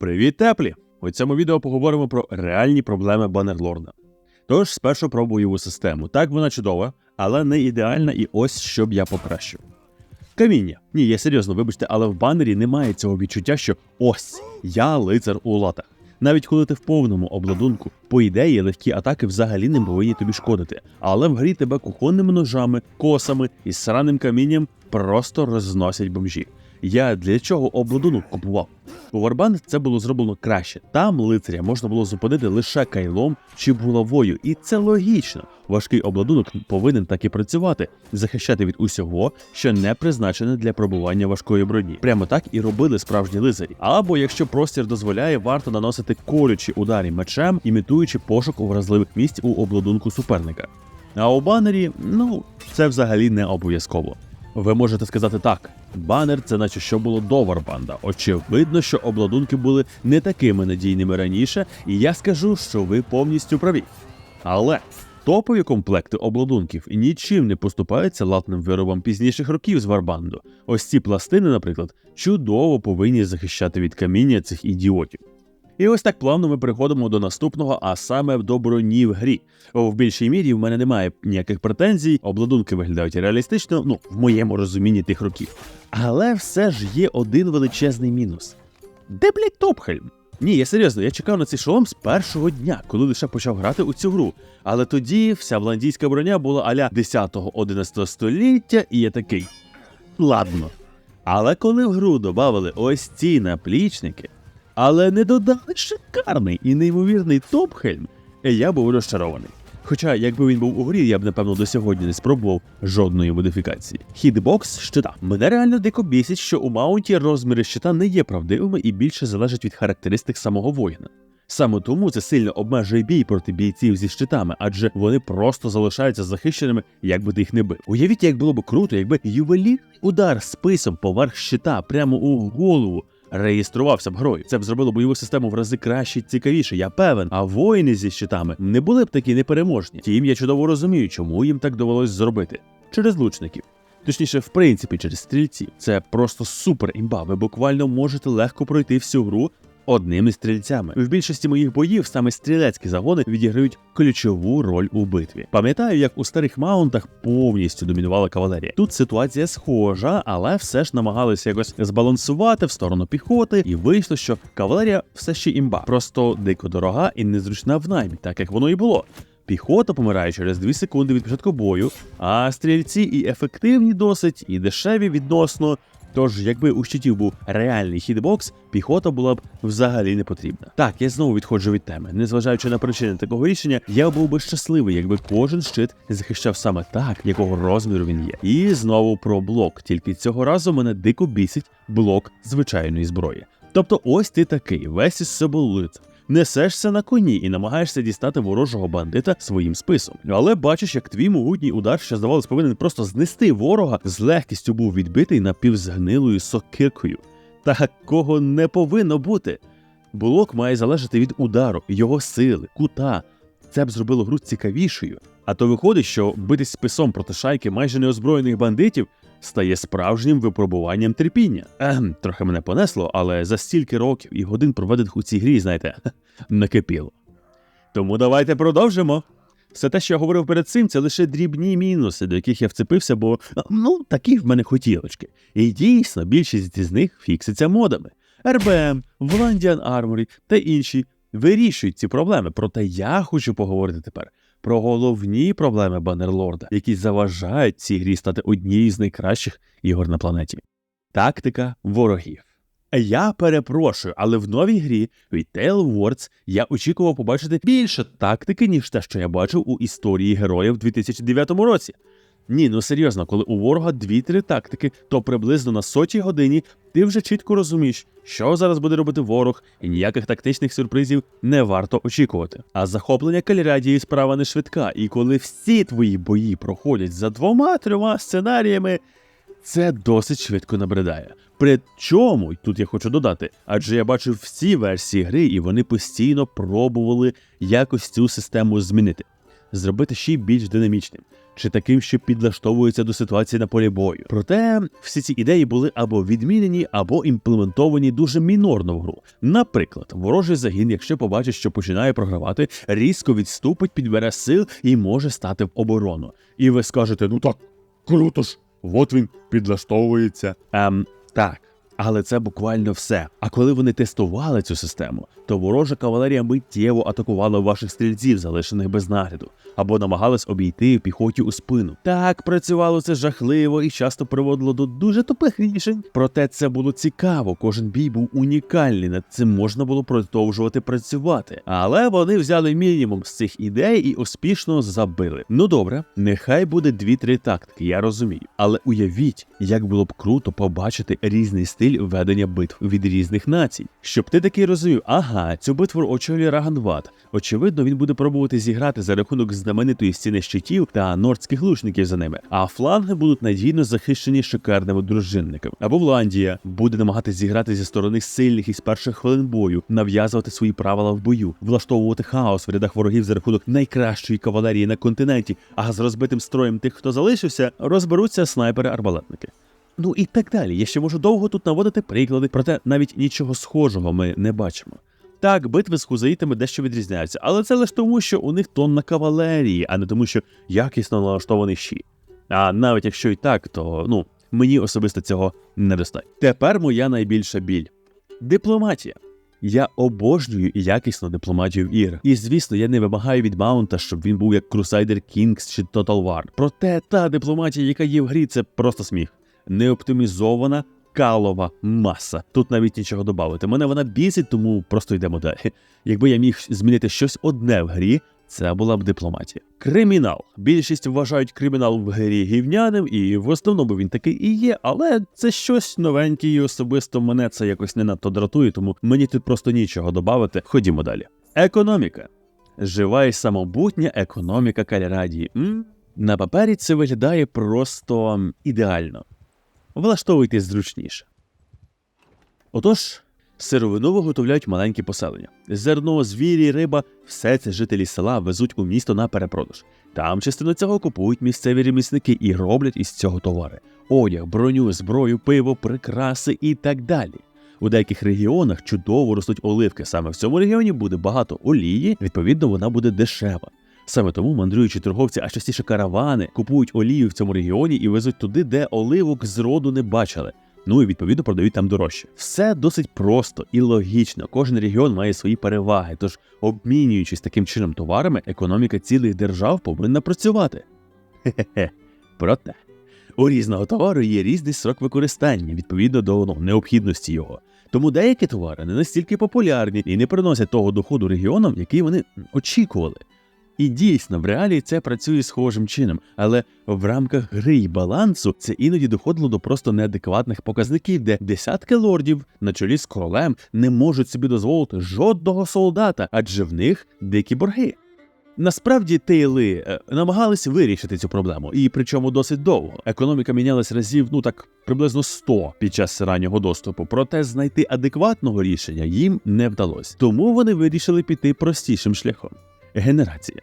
Привіт, теплі! У цьому відео поговоримо про реальні проблеми банерлорда. Тож спершу про бойову систему. Так вона чудова, але не ідеальна, і ось що б я покращив. Каміння. Ні, я серйозно, вибачте, але в банері немає цього відчуття, що ось я лицар у латах. Навіть коли ти в повному обладунку, по ідеї, легкі атаки взагалі не повинні тобі шкодити. Але в грі тебе кухонними ножами, косами і сраним камінням просто розносять бомжі. Я для чого обладунок купував? Warband це було зроблено краще. Там лицаря можна було зупинити лише кайлом чи булавою, і це логічно. Важкий обладунок повинен так і працювати, захищати від усього, що не призначене для пробування важкої броні. Прямо так і робили справжні лицарі. Або якщо простір дозволяє, варто наносити колючі ударі мечем, імітуючи пошук у вразливих місць у обладунку суперника. А у банері, ну, це взагалі не обов'язково. Ви можете сказати так: банер це наче що було до Варбанда. Очевидно, що обладунки були не такими надійними раніше, і я скажу, що ви повністю праві. Але топові комплекти обладунків нічим не поступаються латним виробам пізніших років з Варбанду. Ось ці пластини, наприклад, чудово повинні захищати від каміння цих ідіотів. І ось так плавно ми переходимо до наступного, а саме до броні в грі. В більшій мірі в мене немає ніяких претензій, обладунки виглядають реалістично, ну в моєму розумінні тих років. Але все ж є один величезний мінус. Де, блядь, Топхельм? Ні, я серйозно, я чекав на цей шолом з першого дня, коли лише почав грати у цю гру. Але тоді вся бландійська броня була аля 10-11 століття, і я такий. Ладно. Але коли в гру додали ось ці наплічники, але не додали шикарний і неймовірний Топхельм, я був розчарований. Хоча, якби він був у грі, я б напевно до сьогодні не спробував жодної модифікації. Хітбокс щита. Мене реально дико бісить, що у маунті розміри щита не є правдивими і більше залежать від характеристик самого воїна. Саме тому це сильно обмежує бій проти бійців зі щитами, адже вони просто залишаються захищеними, як би ти їх не бив. Уявіть, як було б круто, якби ювелірний удар списом поверх щита прямо у голову реєструвався б грою. Це б зробило бойову систему в рази краще цікавіше, я певен. А воїни зі щитами не були б такі непереможні. Тім я чудово розумію, чому їм так довелось зробити через лучників. Точніше, в принципі, через стрільців. Це просто супер імба. Ви буквально можете легко пройти всю гру. Одними стрільцями в більшості моїх боїв саме стрілецькі загони відіграють ключову роль у битві. Пам'ятаю, як у старих маунтах повністю домінувала кавалерія. Тут ситуація схожа, але все ж намагалися якось збалансувати в сторону піхоти, і вийшло, що кавалерія все ще імба, просто дико дорога і незручна в наймі, так як воно і було. Піхота помирає через 2 секунди від початку бою, а стрільці і ефективні досить, і дешеві відносно. Тож, якби у щитів був реальний хітбокс, піхота була б взагалі не потрібна. Так, я знову відходжу від теми. Незважаючи на причини такого рішення, я був би щасливий, якби кожен щит захищав саме так, якого розміру він є. І знову про блок. Тільки цього разу мене дико бісить блок звичайної зброї. Тобто, ось ти такий, весь із соболит. Несешся на коні і намагаєшся дістати ворожого бандита своїм списом. Але бачиш, як твій могутній удар, що здавалось, повинен просто знести ворога, з легкістю був відбитий напівзгнилою сокиркою. Такого не повинно бути. Блок має залежати від удару, його сили, кута. Це б зробило гру цікавішою. А то виходить, що битись списом проти шайки майже неозброєних бандитів стає справжнім випробуванням терпіння. Ем, трохи мене понесло, але за стільки років і годин проведених у цій грі, знаєте, накипіло. Тому давайте продовжимо. Все те, що я говорив перед цим, це лише дрібні мінуси, до яких я вцепився, бо ну такі в мене хотілочки. І дійсно, більшість з них фікситься модами. РБМ, Volandian Armory та інші вирішують ці проблеми. Проте я хочу поговорити тепер про головні проблеми Банерлорда, які заважають цій грі стати однією з найкращих ігор на планеті. Тактика ворогів. Я перепрошую, але в новій грі від Tale Wars я очікував побачити більше тактики, ніж те, що я бачив у історії героїв в 2009 році. Ні, ну серйозно, коли у ворога 2-3 тактики, то приблизно на сотій годині ти вже чітко розумієш, що зараз буде робити ворог, і ніяких тактичних сюрпризів не варто очікувати. А захоплення калірадії справа не швидка, і коли всі твої бої проходять за двома-трьома сценаріями, це досить швидко набридає. При чому, і тут я хочу додати, адже я бачив всі версії гри, і вони постійно пробували якось цю систему змінити, зробити ще більш динамічним. Чи таким, що підлаштовується до ситуації на полі бою. Проте всі ці ідеї були або відмінені, або імплементовані дуже мінорно в гру. Наприклад, ворожий загін, якщо побачить, що починає програвати, різко відступить, підбере сил і може стати в оборону. І ви скажете: ну так, круто ж, от він підлаштовується. Ем, так. Але це буквально все. А коли вони тестували цю систему, то ворожа кавалерія миттєво атакувала ваших стрільців, залишених без нагляду, або намагалась обійти піхоті у спину. Так працювало це жахливо і часто приводило до дуже тупих рішень. Проте це було цікаво. Кожен бій був унікальний. Над цим можна було продовжувати працювати. Але вони взяли мінімум з цих ідей і успішно забили. Ну добре, нехай буде дві-три тактики, я розумію. Але уявіть, як було б круто побачити різний стиль ведення битв від різних націй. Щоб ти такий розумів, ага, цю битву очолює Раганват. Очевидно, він буде пробувати зіграти за рахунок знаменитої стіни щитів та нордських лучників за ними. А фланги будуть надійно захищені шикарними дружинниками. Або Вландія буде намагатись зіграти зі сторони сильних із перших хвилин бою, нав'язувати свої правила в бою, влаштовувати хаос в рядах ворогів за рахунок найкращої кавалерії на континенті. А з розбитим строєм тих, хто залишився, розберуться снайпери-арбалетники. Ну і так далі. Я ще можу довго тут наводити приклади, проте навіть нічого схожого ми не бачимо. Так, битви з хузаїтами дещо відрізняються, але це лише тому, що у них тонна кавалерії, а не тому, що якісно налаштований щит. А навіть якщо і так, то ну мені особисто цього недостатньо. Тепер моя найбільша біль дипломатія. Я обожнюю якісну дипломатію в іграх. І звісно, я не вимагаю від Маунта, щоб він був як Crusader Kings чи Total War. Проте та дипломатія, яка є в грі, це просто сміх. Неоптимізована калова маса. Тут навіть нічого додати. Мене вона бісить, тому просто йдемо далі. Якби я міг змінити щось одне в грі, це була б дипломатія. Кримінал. Більшість вважають кримінал в грі гівняним, і в основному він такий і є, але це щось новеньке, і особисто мене це якось не надто дратує, тому мені тут просто нічого додати. Ходімо далі. Економіка. Жива і самобутня економіка Кальрадії. М? На папері це виглядає просто ідеально. Влаштовуйтесь зручніше. Отож, сировину виготовляють маленькі поселення. Зерно, звірі, риба все це жителі села везуть у місто на перепродаж. Там частину цього купують місцеві ремісники і роблять із цього товари: одяг, броню, зброю, пиво, прикраси і так далі. У деяких регіонах чудово ростуть оливки. Саме в цьому регіоні буде багато олії, відповідно, вона буде дешева. Саме тому мандруючі торговці, а частіше каравани, купують олію в цьому регіоні і везуть туди, де оливок зроду не бачили. Ну і відповідно продають там дорожче. Все досить просто і логічно. Кожен регіон має свої переваги. Тож, обмінюючись таким чином товарами, економіка цілих держав повинна працювати. Хе-хе. Проте у різного товару є різний срок використання відповідно до ну, необхідності його. Тому деякі товари не настільки популярні і не приносять того доходу регіонам, який вони очікували. І дійсно, в реалії це працює схожим чином, але в рамках гри й балансу це іноді доходило до просто неадекватних показників, де десятки лордів на чолі з королем не можуть собі дозволити жодного солдата, адже в них дикі борги. Насправді тейли е, намагались вирішити цю проблему, і причому досить довго. Економіка мінялась разів, ну так приблизно 100 під час раннього доступу. Проте знайти адекватного рішення їм не вдалося. Тому вони вирішили піти простішим шляхом. Генерація.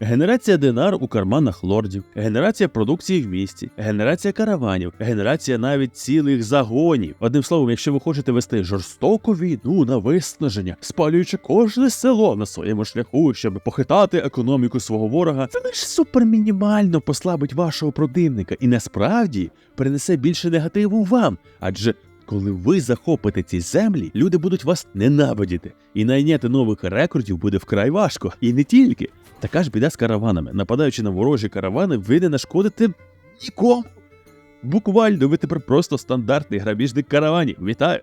Генерація динар у карманах лордів, генерація продукції в місті, генерація караванів, генерація навіть цілих загонів. Одним словом, якщо ви хочете вести жорстоку війну на виснаження, спалюючи кожне село на своєму шляху, щоб похитати економіку свого ворога, це лише супермінімально послабить вашого противника і насправді принесе більше негативу вам, адже коли ви захопите ці землі, люди будуть вас ненавидіти, і найняти нових рекордів буде вкрай важко. І не тільки. Така ж біда з караванами. Нападаючи на ворожі каравани, ви не нашкодите нікому. Буквально ви тепер просто стандартний грабіжник караванів. Вітаю!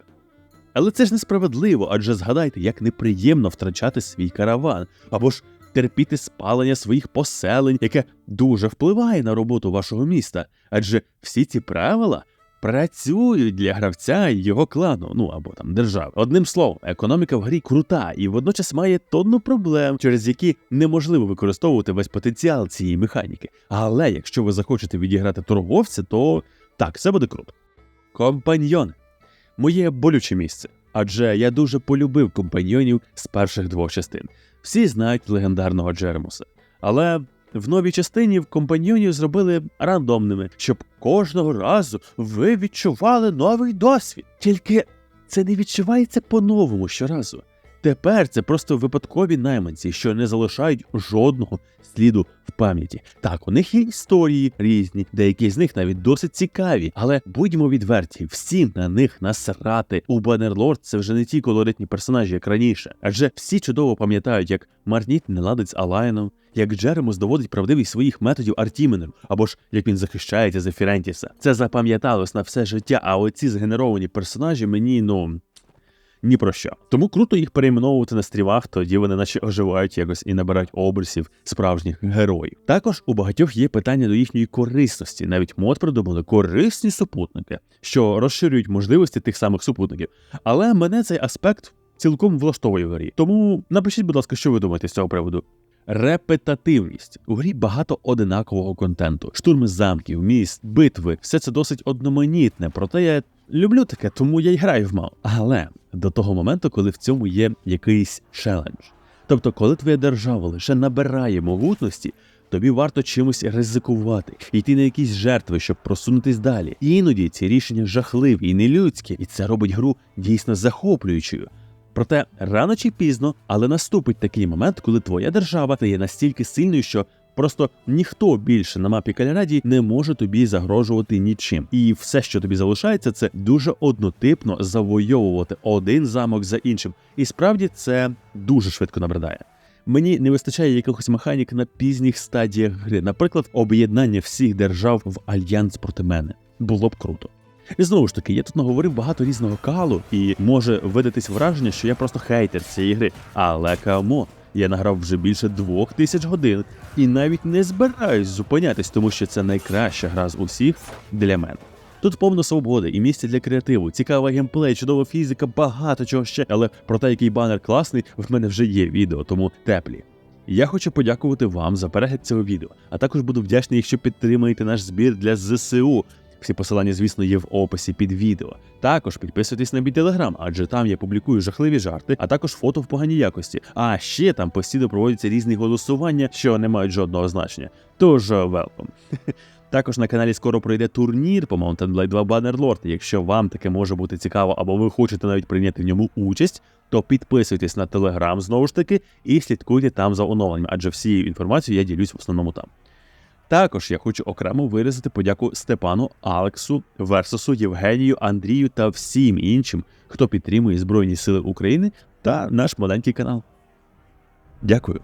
Але це ж несправедливо, адже згадайте, як неприємно втрачати свій караван, або ж терпіти спалення своїх поселень, яке дуже впливає на роботу вашого міста. Адже всі ці правила працюють для гравця і його клану, ну або там держави. Одним словом, економіка в грі крута і водночас має тонну проблем, через які неможливо використовувати весь потенціал цієї механіки. Але якщо ви захочете відіграти торговця, то так, це буде круто. Компаньйони. Моє болюче місце. Адже я дуже полюбив компаньйонів з перших двох частин. Всі знають легендарного Джеремуса. Але в новій частині в компаньйонів зробили рандомними, щоб кожного разу ви відчували новий досвід. Тільки це не відчувається по-новому щоразу. Тепер це просто випадкові найманці, що не залишають жодного сліду в пам'яті. Так, у них є історії різні, деякі з них навіть досить цікаві, але будьмо відверті, всі на них насрати. У Баннерлорд це вже не ті колоритні персонажі, як раніше. Адже всі чудово пам'ятають, як Марніт не ладить з Алайном, як Джеремус доводить правдивість своїх методів Артіменом, або ж як він захищається за Фірентіса. Це запам'яталось на все життя, а оці згенеровані персонажі мені, ну. Ні про що. Тому круто їх перейменовувати на стрімах, тоді вони наче оживають якось і набирають образів справжніх героїв. Також у багатьох є питання до їхньої корисності. Навіть мод придумали корисні супутники, що розширюють можливості тих самих супутників. Але мене цей аспект цілком влаштовує в грі. Тому напишіть, будь ласка, що ви думаєте з цього приводу. Репетативність у грі багато одинакового контенту: штурми замків, міст, битви. Все це досить одноманітне, проте я люблю таке, тому я й граю в мал. Але до того моменту, коли в цьому є якийсь челендж. Тобто, коли твоя держава лише набирає могутності, тобі варто чимось ризикувати, йти на якісь жертви, щоб просунутись далі. Іноді ці рішення жахливі і нелюдські, і це робить гру дійсно захоплюючою. Проте рано чи пізно, але наступить такий момент, коли твоя держава стає настільки сильною, що просто ніхто більше на мапі Кальраді не може тобі загрожувати нічим. І все, що тобі залишається, це дуже однотипно завойовувати один замок за іншим. І справді це дуже швидко набридає. Мені не вистачає якихось механік на пізніх стадіях гри, наприклад, об'єднання всіх держав в альянс проти мене. Було б круто. І знову ж таки, я тут наговорив багато різного калу, і може видатись враження, що я просто хейтер цієї гри. Але камон, я награв вже більше двох тисяч годин і навіть не збираюсь зупинятись, тому що це найкраща гра з усіх для мене. Тут повно свободи і місця для креативу, цікава геймплей, чудова фізика, багато чого ще. Але про те, який банер класний, в мене вже є відео, тому теплі. Я хочу подякувати вам за перегляд цього відео, а також буду вдячний, якщо підтримаєте наш збір для ЗСУ. Всі посилання, звісно, є в описі під відео. Також підписуйтесь на мій телеграм, адже там я публікую жахливі жарти, а також фото в поганій якості. А ще там постійно проводяться різні голосування, що не мають жодного значення. Тож велком. Також на каналі скоро пройде турнір по Mountain Blade 2 Bannerlord. Якщо вам таке може бути цікаво, або ви хочете навіть прийняти в ньому участь, то підписуйтесь на телеграм знову ж таки і слідкуйте там за оновленнями, адже всією інформацією я ділюсь в основному там. Також я хочу окремо виразити подяку Степану, Алексу, Версусу, Євгенію, Андрію та всім іншим, хто підтримує Збройні Сили України та наш маленький канал. Дякую.